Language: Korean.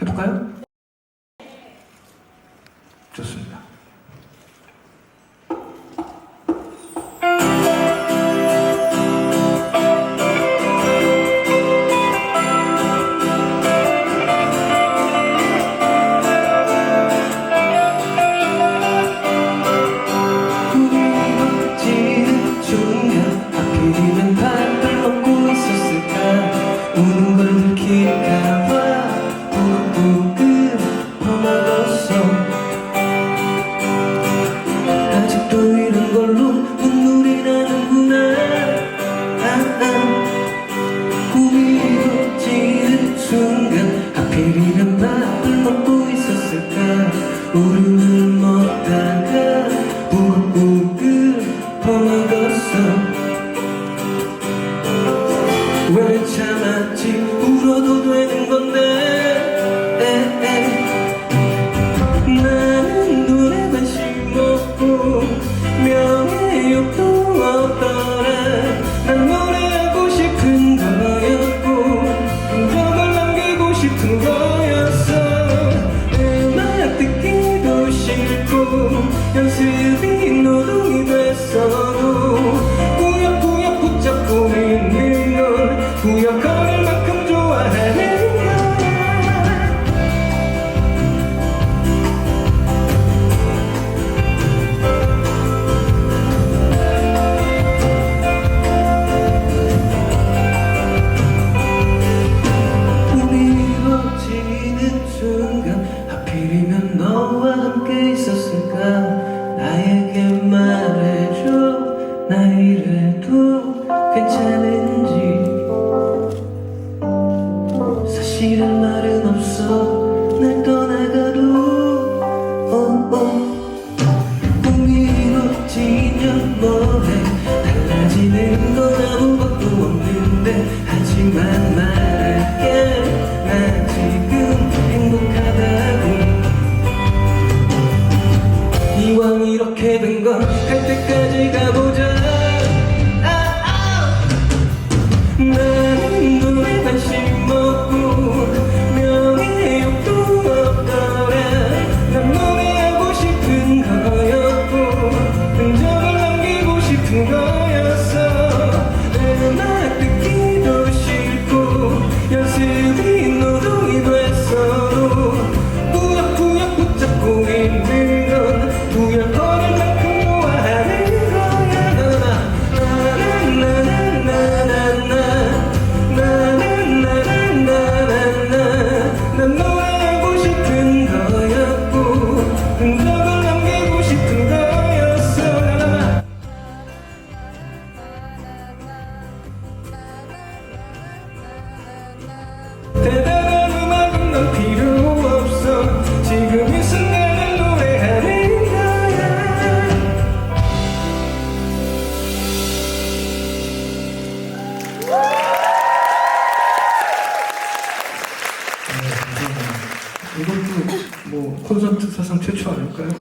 해볼까요? 좋습니다. 지는 순간 그리는 나를 먹고 있었을까? 우르르 먹다가 부글부글 퍼먹었어. 왜 참았지 울어도 되는 하필이면 너와 함께 있었을까? 나에게 말해줘. 나 이래도 괜찮은지. 사실은 말은 없어. 날 떠나가도. oh, oh. 공기롭지. 이렇게 된 건 할 때까지 가보자. 이것도 뭐 콘서트 사상 최초 아닐까요?